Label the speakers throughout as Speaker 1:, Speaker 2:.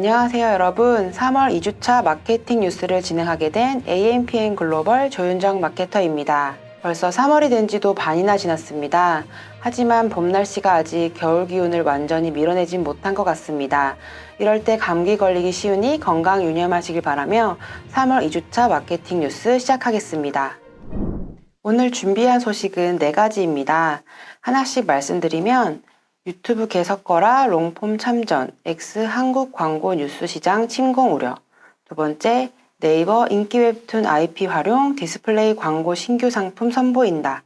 Speaker 1: 안녕하세요 여러분 3월 2주차 마케팅 뉴스를 진행하게 된 AMPN 글로벌 조윤정 마케터입니다. 벌써 3월이 된 지도 반이나 지났습니다. 하지만 봄 날씨가 아직 겨울 기운을 완전히 밀어내진 못한 것 같습니다. 이럴 때 감기 걸리기 쉬우니 건강 유념하시길 바라며 3월 2주차 마케팅 뉴스 시작하겠습니다. 오늘 준비한 소식은 네 가지입니다. 하나씩 말씀드리면 유튜브 개석거라 롱폼 참전, X 한국 광고 뉴스 시장 침공 우려. 두 번째, 네이버 인기 웹툰 IP 활용 디스플레이 광고 신규 상품 선보인다.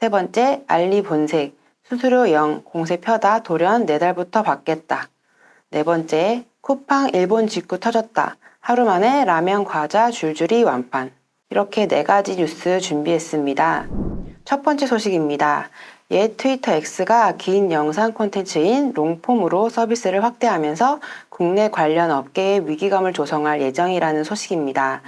Speaker 1: 세 번째, 알리 본색, 수수료 0, 공세 펴다 돌연 네 달부터 받겠다. 네 번째, 쿠팡 일본 직구 터졌다. 하루 만에 라면 과자 줄줄이 완판. 이렇게 네 가지 뉴스 준비했습니다. 첫 번째 소식입니다. 옛 트위터 X가 긴 영상 콘텐츠인 롱폼으로 서비스를 확대하면서 국내 관련 업계에 위기감을 조성할 예정이라는 소식입니다.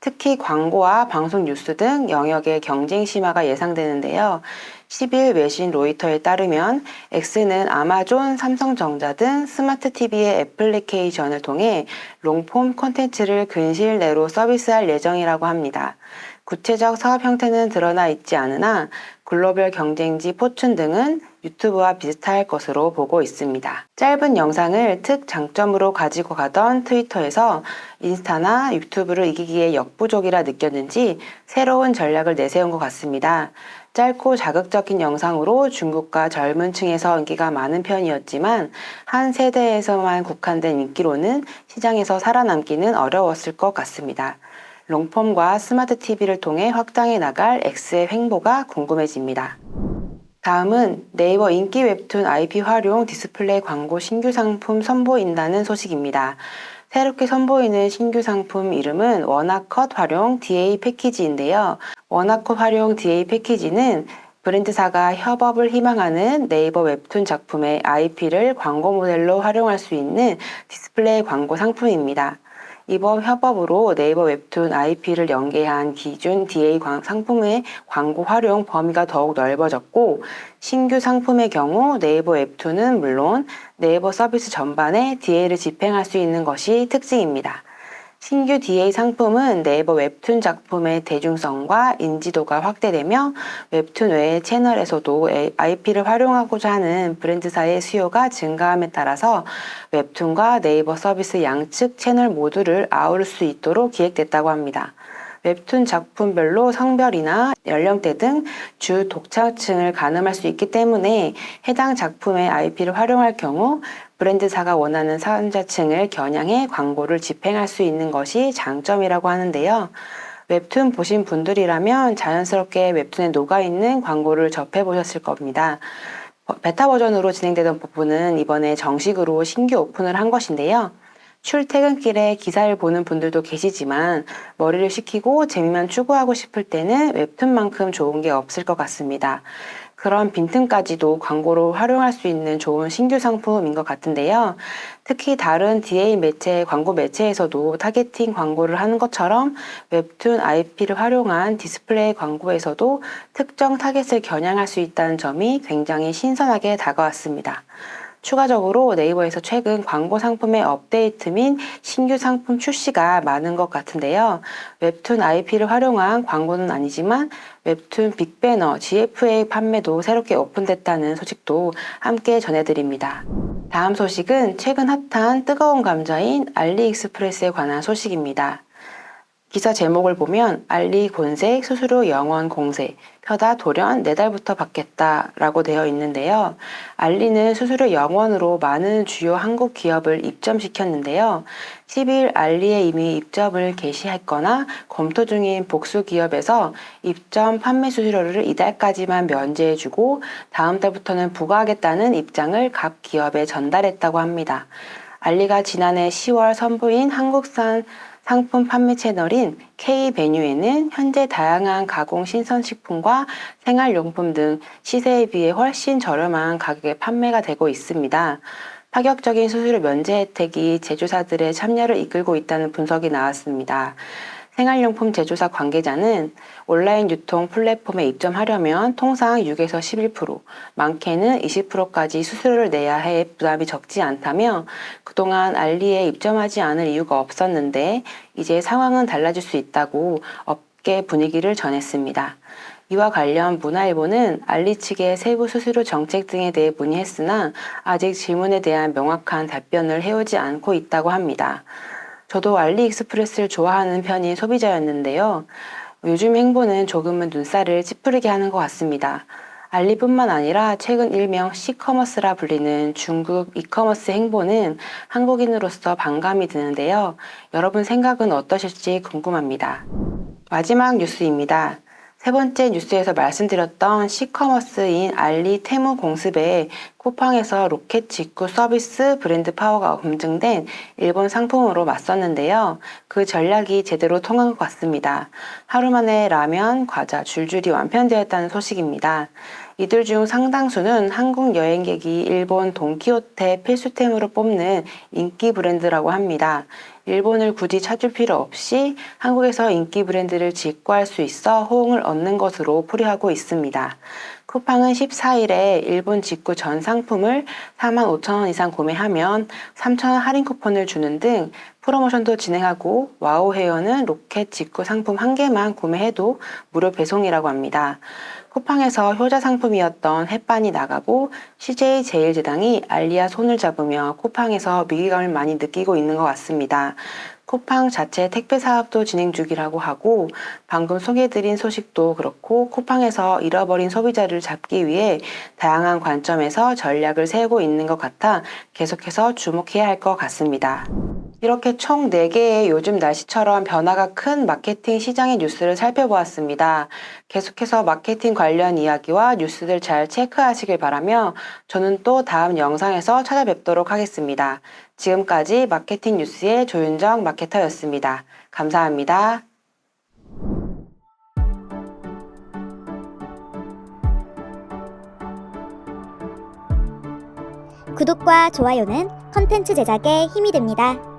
Speaker 1: 특히 광고와 방송 뉴스 등 영역의 경쟁 심화가 예상되는데요. 10일 외신 로이터에 따르면 X는 아마존, 삼성전자 등 스마트 TV의 애플리케이션을 통해 롱폼 콘텐츠를 근시일 내로 서비스할 예정이라고 합니다. 구체적 사업 형태는 드러나 있지 않으나 글로벌 경쟁지 포춘 등은 유튜브와 비슷할 것으로 보고 있습니다. 짧은 영상을 특 장점으로 가지고 가던 트위터에서 인스타나 유튜브를 이기기에 역부족이라 느꼈는지 새로운 전략을 내세운 것 같습니다. 짧고 자극적인 영상으로 중국과 젊은 층에서 인기가 많은 편이었지만 한 세대에서만 국한된 인기로는 시장에서 살아남기는 어려웠을 것 같습니다. 롱폼과 스마트 TV를 통해 확장해 나갈 X의 횡보가 궁금해집니다. 다음은 네이버 인기 웹툰 IP 활용 디스플레이 광고 신규 상품 선보인다는 소식입니다. 새롭게 선보이는 신규 상품 이름은 워낙컷 활용 DA 패키지인데요. 워낙컷 활용 DA 패키지는 브랜드사가 협업을 희망하는 네이버 웹툰 작품의 IP를 광고 모델로 활용할 수 있는 디스플레이 광고 상품입니다. 이번 협업으로 네이버 웹툰 IP를 연계한 기준 DA 상품의 광고 활용 범위가 더욱 넓어졌고 신규 상품의 경우 네이버 웹툰은 물론 네이버 서비스 전반에 DA를 집행할 수 있는 것이 특징입니다. 신규 DA 상품은 네이버 웹툰 작품의 대중성과 인지도가 확대되며 웹툰 외의 채널에서도 IP를 활용하고자 하는 브랜드사의 수요가 증가함에 따라서 웹툰과 네이버 서비스 양측 채널 모두를 아우를 수 있도록 기획됐다고 합니다. 웹툰 작품별로 성별이나 연령대 등 주 독자층을 가늠할 수 있기 때문에 해당 작품의 IP를 활용할 경우 브랜드사가 원하는 사용자층을 겨냥해 광고를 집행할 수 있는 것이 장점이라고 하는데요. 웹툰 보신 분들이라면 자연스럽게 웹툰에 녹아있는 광고를 접해보셨을 겁니다. 베타 버전으로 진행되던 부분은 이번에 정식으로 신규 오픈을 한 것인데요. 출퇴근길에 기사를 보는 분들도 계시지만 머리를 식히고 재미만 추구하고 싶을 때는 웹툰만큼 좋은 게 없을 것 같습니다. 그런 빈틈까지도 광고로 활용할 수 있는 좋은 신규 상품인 것 같은데요. 특히 다른 DA 매체, 광고 매체에서도 타겟팅 광고를 하는 것처럼 웹툰 IP를 활용한 디스플레이 광고에서도 특정 타겟을 겨냥할 수 있다는 점이 굉장히 신선하게 다가왔습니다. 추가적으로 네이버에서 최근 광고 상품의 업데이트 및 신규 상품 출시가 많은 것 같은데요. 웹툰 IP를 활용한 광고는 아니지만 웹툰 빅배너 GFA 판매도 새롭게 오픈됐다는 소식도 함께 전해드립니다. 다음 소식은 최근 핫한 뜨거운 감자인 알리익스프레스에 관한 소식입니다. 기사 제목을 보면 알리 곤색 수수료 영원 공세 펴다 돌연 네 달부터 받겠다라고 되어 있는데요. 알리는 수수료 영원으로 많은 주요 한국 기업을 입점시켰는데요. 10일 알리에 이미 입점을 개시했거나 검토 중인 복수 기업에서 입점 판매 수수료를 이달까지만 면제해주고 다음 달부터는 부과하겠다는 입장을 각 기업에 전달했다고 합니다. 알리가 지난해 10월 선보인 한국산 상품 판매 채널인 K베뉴에는 현재 다양한 가공 신선식품과 생활용품 등 시세에 비해 훨씬 저렴한 가격에 판매가 되고 있습니다. 파격적인 수수료 면제 혜택이 제조사들의 참여를 이끌고 있다는 분석이 나왔습니다. 생활용품 제조사 관계자는 온라인 유통 플랫폼에 입점하려면 통상 6에서 11%, 많게는 20%까지 수수료를 내야 해 부담이 적지 않다며 그동안 알리에 입점하지 않을 이유가 없었는데 이제 상황은 달라질 수 있다고 업계 분위기를 전했습니다. 이와 관련 문화일보는 알리 측의 세부 수수료 정책 등에 대해 문의했으나 아직 질문에 대한 명확한 답변을 해오지 않고 있다고 합니다. 저도 알리익스프레스를 좋아하는 편인 소비자였는데요. 요즘 행보는 조금은 눈살을 찌푸리게 하는 것 같습니다. 알리뿐만 아니라 최근 일명 C커머스라 불리는 중국 이커머스 행보는 한국인으로서 반감이 드는데요. 여러분 생각은 어떠실지 궁금합니다. 마지막 뉴스입니다. 세 번째 뉴스에서 말씀드렸던 C커머스인 알리 테무 공습에 쿠팡에서 로켓 직구 서비스 브랜드 파워가 검증된 일본 상품으로 맞섰는데요. 그 전략이 제대로 통한 것 같습니다. 하루 만에 라면, 과자 줄줄이 완편되었다는 소식입니다. 이들 중 상당수는 한국 여행객이 일본 돈키호테 필수템으로 뽑는 인기 브랜드라고 합니다. 일본을 굳이 찾을 필요 없이 한국에서 인기 브랜드를 직구할 수 있어 호응을 얻는 것으로 풀이하고 있습니다. 쿠팡은 14일에 일본 직구 전 상품을 45,000원 이상 구매하면 3,000원 할인 쿠폰을 주는 등 프로모션도 진행하고 와우 헤어는 로켓 직구 상품 한 개만 구매해도 무료 배송이라고 합니다. 쿠팡에서 효자 상품이었던 햇반이 나가고 CJ 제일제당이 알리아 손을 잡으며 쿠팡에서 위기감을 많이 느끼고 있는 것 같습니다. 쿠팡 자체 택배 사업도 진행 중이라고 하고 방금 소개해드린 소식도 그렇고 쿠팡에서 잃어버린 소비자를 잡기 위해 다양한 관점에서 전략을 세우고 있는 것 같아 계속해서 주목해야 할 것 같습니다. 이렇게 총 4개의 요즘 날씨처럼 변화가 큰 마케팅 시장의 뉴스를 살펴보았습니다. 계속해서 마케팅 관련 이야기와 뉴스들 잘 체크하시길 바라며 저는 또 다음 영상에서 찾아뵙도록 하겠습니다. 지금까지 마케팅 뉴스의 조윤정 마케터였습니다. 감사합니다.
Speaker 2: 구독과 좋아요는 컨텐츠 제작에 힘이 됩니다.